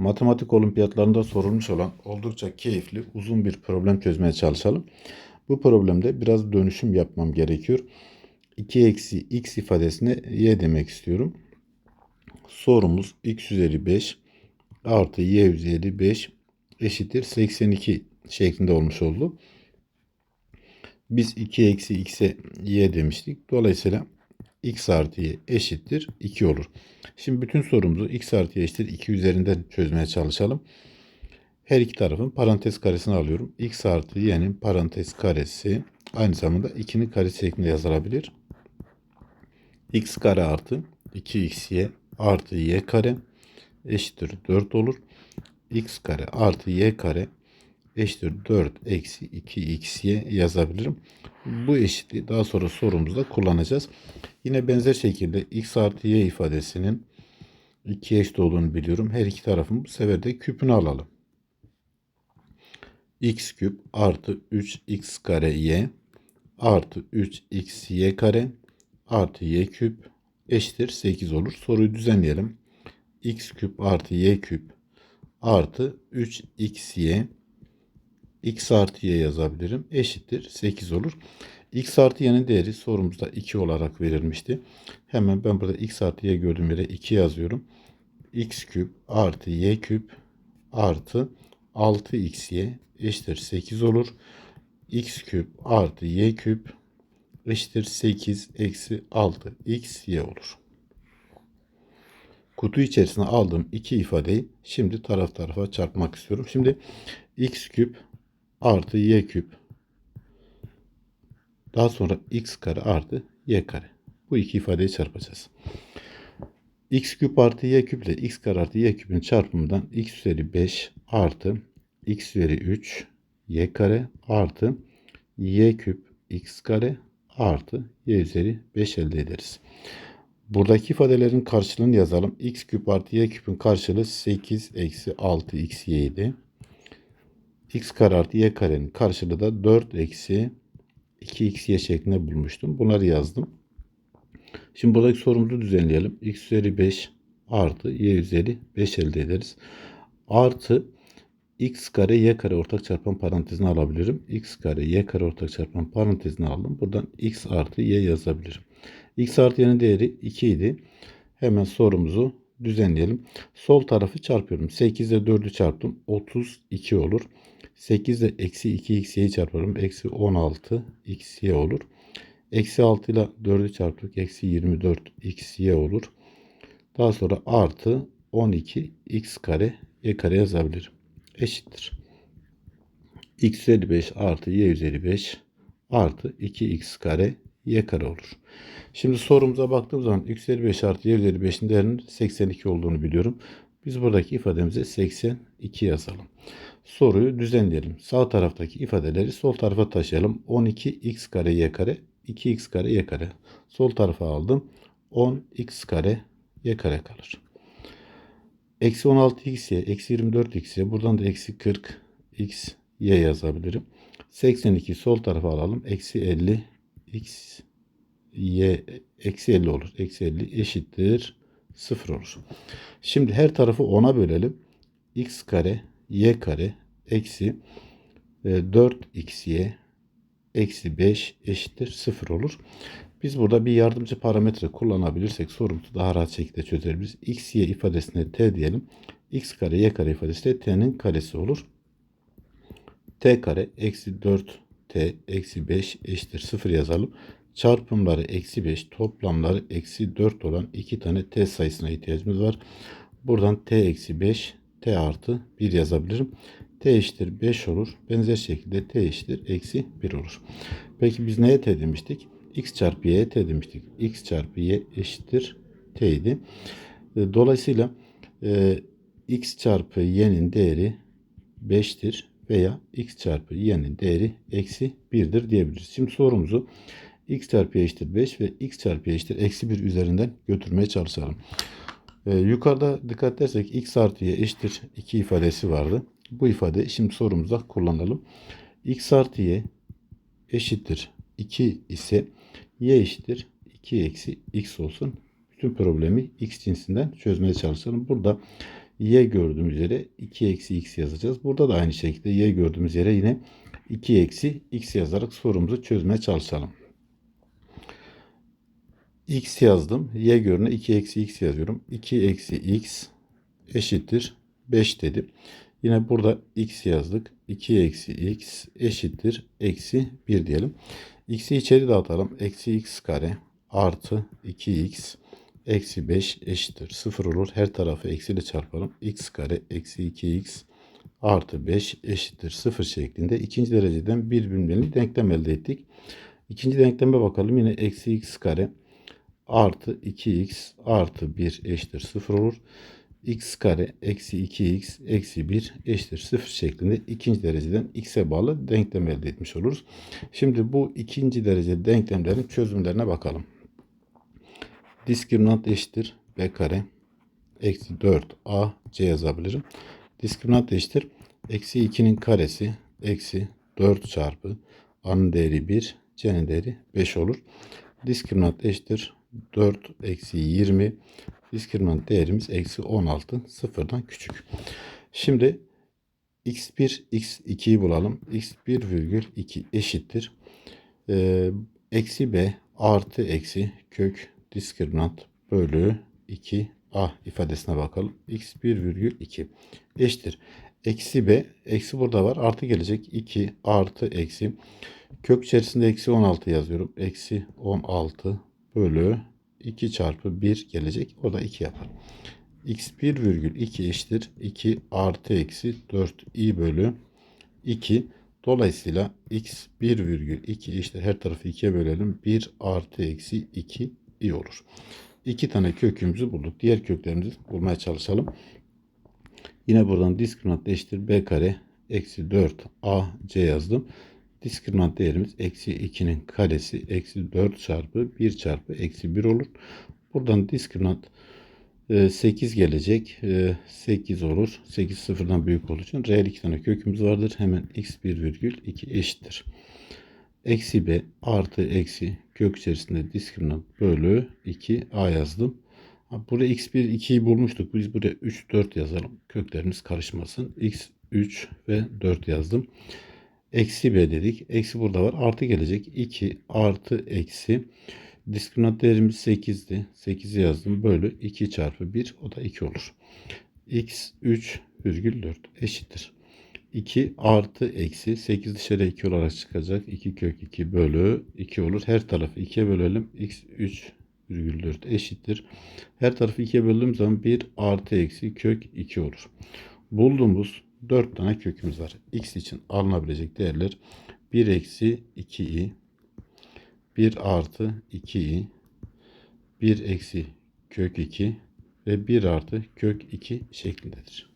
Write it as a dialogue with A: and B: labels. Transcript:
A: matematik olimpiyatlarında sorulmuş olan oldukça keyifli, uzun bir problem çözmeye çalışalım. Bu problemde biraz dönüşüm yapmam gerekiyor. 2 eksi x ifadesine y demek istiyorum. Sorumuz x üzeri 5 artı y üzeri 5 eşittir 82 şeklinde olmuş oldu. Biz 2 eksi x'e y demiştik. Dolayısıyla x artı y eşittir 2 olur. Şimdi bütün sorumuzu x artı y eşittir 2 üzerinden çözmeye çalışalım. Her iki tarafın parantez karesini alıyorum. x artı y'nin parantez karesi aynı zamanda 2'nin karesi şeklinde yazılabilir. x kare artı 2xy artı y kare eşittir 4 olur. x kare artı y kare eşittir 4 eksi 2xy yazabilirim. Bu eşitliği daha sonra sorumuzda kullanacağız. Yine benzer şekilde x artı y ifadesinin 2 eşit olduğunu biliyorum. Her iki tarafın bu sefer de küpünü alalım. x küp artı 3x kare y artı 3xy kare artı y küp eşittir 8 olur. Soruyu düzenleyelim. x küp artı y küp artı 3xy x artı y yazabilirim. Eşittir 8 olur. x artı y'nin değeri sorumuzda 2 olarak verilmişti. Hemen ben burada x artı y gördüğüm yere 2 yazıyorum. x küp artı y küp artı 6xy eşittir 8 olur. x küp artı y küp eşittir 8 eksi 6 x y olur. Kutu içerisine aldığım iki ifadeyi şimdi taraf tarafa çarpmak istiyorum. Şimdi x küp artı y küp daha sonra x kare artı y kare. Bu iki ifadeyi çarpacağız. x küp artı y küp ile x kare artı y küpün çarpımından x üzeri 5 artı x üzeri 3 y kare artı y küp x kare artı y üzeri 5 elde ederiz. Buradaki ifadelerin karşılığını yazalım. x küp artı y küpün karşılığı 8 eksi 6 x y idi. X kare artı y karenin karşılığı da 4 eksi 2xy şeklinde bulmuştum. Bunları yazdım. Şimdi buradaki sorumuzu düzenleyelim. x üzeri 5 artı y üzeri 5 elde ederiz. Artı x kare y kare ortak çarpan parantezini alabilirim. x kare y kare ortak çarpan parantezini aldım. Buradan x artı y yazabilirim. x artı y'nin değeri 2 idi. Hemen sorumuzu düzenleyelim. Sol tarafı çarpıyorum. 8 ile 4'ü çarptım. 32 olur. 8 ile eksi 2 xy'yi çarparım. Eksi 16 xy olur. Eksi 6 ile 4'ü çarptık. Eksi 24 xy olur. Daha sonra artı 12 x kare y kare yazabilirim. Eşittir. x üzeri 5 artı y üzeri 5 artı 2x kare y kare olur. Şimdi sorumuza baktığım zaman x üzeri 5 artı y üzeri 5'in değerinin 82 olduğunu biliyorum. Biz buradaki ifademize 82 yazalım. Soruyu düzenleyelim. Sağ taraftaki ifadeleri sol tarafa taşıyalım. 12x kare y kare 2x kare y kare. Sol tarafa aldım. 10x kare y kare kalır. Eksi 16xy, eksi 24xy. Buradan da eksi 40x y yazabilirim. 82 sol tarafa alalım. Eksi 50 x y eksi 50 olur. Eksi 50 eşittir 0 olur. Şimdi her tarafı 10'a bölelim. x kare y kare eksi 4xy eksi 5 eşittir 0 olur. Biz burada bir yardımcı parametre kullanabilirsek sorumuzu daha rahat şekilde çözebiliriz. x, ifadesine t diyelim. x kare, y kare ifadesi de t'nin karesi olur. t kare eksi 4 t eksi 5 eşittir 0 yazalım. Çarpımları eksi 5, toplamları eksi 4 olan iki tane t sayısına ihtiyacımız var. Buradan t eksi 5, t artı 1 yazabilirim. T eşittir 5 olur. Benzer şekilde t eşittir eksi 1 olur. Peki biz neye t demiştik? x çarpı y t demiştik. x çarpı y eşittir t idi. Dolayısıyla e, x çarpı y'nin değeri 5'tir veya x çarpı y'nin değeri eksi 1'dir diyebiliriz. Şimdi sorumuzu x çarpı y eşittir 5 ve x çarpı y eşittir eksi 1 üzerinden götürmeye çalışalım. E, yukarıda dikkat edersek x artı y eşittir 2 ifadesi vardı. Bu ifade şimdi sorumuza kullanalım. x artı y eşittir 2 ise y eşittir 2 eksi x olsun. Bütün problemi x cinsinden çözmeye çalışalım. Burada y gördüğümüz yere 2 eksi x yazacağız. Burada da aynı şekilde y gördüğümüz yere yine 2 eksi x yazarak sorumuzu çözmeye çalışalım. x yazdım. y görüne 2 eksi x yazıyorum. 2 eksi x eşittir 5 dedim. Yine burada x yazdık. 2 eksi x eşittir eksi 1 diyelim. x'i içeri dağıtalım. Eksi x kare artı 2x eksi 5 eşittir 0 olur. Her tarafı eksiyle çarpalım. x kare eksi 2x artı 5 eşittir 0 şeklinde ikinci dereceden birbirlerini denklem elde ettik. İkinci denkleme bakalım. Yine eksi x kare artı 2x artı 1 eşittir 0 olur. X kare eksi 2x eksi 1 eşittir 0 şeklinde ikinci dereceden x'e bağlı denklem elde etmiş oluruz. Şimdi bu ikinci derece denklemlerin çözümlerine bakalım. Diskriminant eşittir b kare eksi 4a c yazabilirim. Diskriminant eşittir eksi 2'nin karesi eksi 4 çarpı a'nın değeri 1 c'nin değeri 5 olur. Diskriminant eşittir 4 eksi 20 diskriminant değerimiz eksi 16 sıfırdan küçük. Şimdi x1 x2'yi bulalım. x1 virgül 2 eşittir. Ee, eksi b artı eksi kök diskriminant bölü 2 a ifadesine bakalım. x1 virgül 2 eşittir. Eksi b eksi burada var artı gelecek 2 artı eksi kök içerisinde eksi 16 yazıyorum. Eksi 16 bölü 2 çarpı 1 gelecek. O da 2 yapar. x1 virgül 2 eşittir. 2 artı eksi 4 i bölü 2. Dolayısıyla x 1 virgül 2 eşittir. Her tarafı 2'ye bölelim. 1 artı eksi 2 i olur. 2 tane kökümüzü bulduk. Diğer köklerimizi bulmaya çalışalım. Yine buradan diskriminant eşittir. b kare eksi 4 a c yazdım. Diskriminant değerimiz eksi 2'nin karesi eksi 4 çarpı 1 çarpı eksi 1 olur. Buradan diskriminant 8 gelecek. 8 olur. 8 sıfırdan büyük olduğu için reel 2 tane kökümüz vardır. Hemen x1 virgül 2 eşittir. Eksi b artı eksi kök içerisinde diskriminant bölü 2 a yazdım. Buraya x1 2'yi bulmuştuk. Biz buraya 3 4 yazalım. Köklerimiz karışmasın. x3 ve 4 yazdım. Eksi b dedik. Eksi burada var. Artı gelecek. 2 artı eksi. Diskriminant değerimiz 8'di. 8'i yazdım. Bölü 2 çarpı 1. O da 2 olur. x 3 virgül 4 eşittir. 2 artı eksi 8 dışarı 2 olarak çıkacak. 2 kök 2 bölü 2 olur. Her tarafı 2'ye bölelim. x 3 virgül 4 eşittir. Her tarafı 2'ye böldüğüm zaman 1 artı eksi kök 2 olur. Bulduğumuz 4 tane kökümüz var. X için alınabilecek değerler 1 eksi 2i, 1 artı 2i, 1 eksi kök 2 ve 1 artı kök 2 şeklindedir.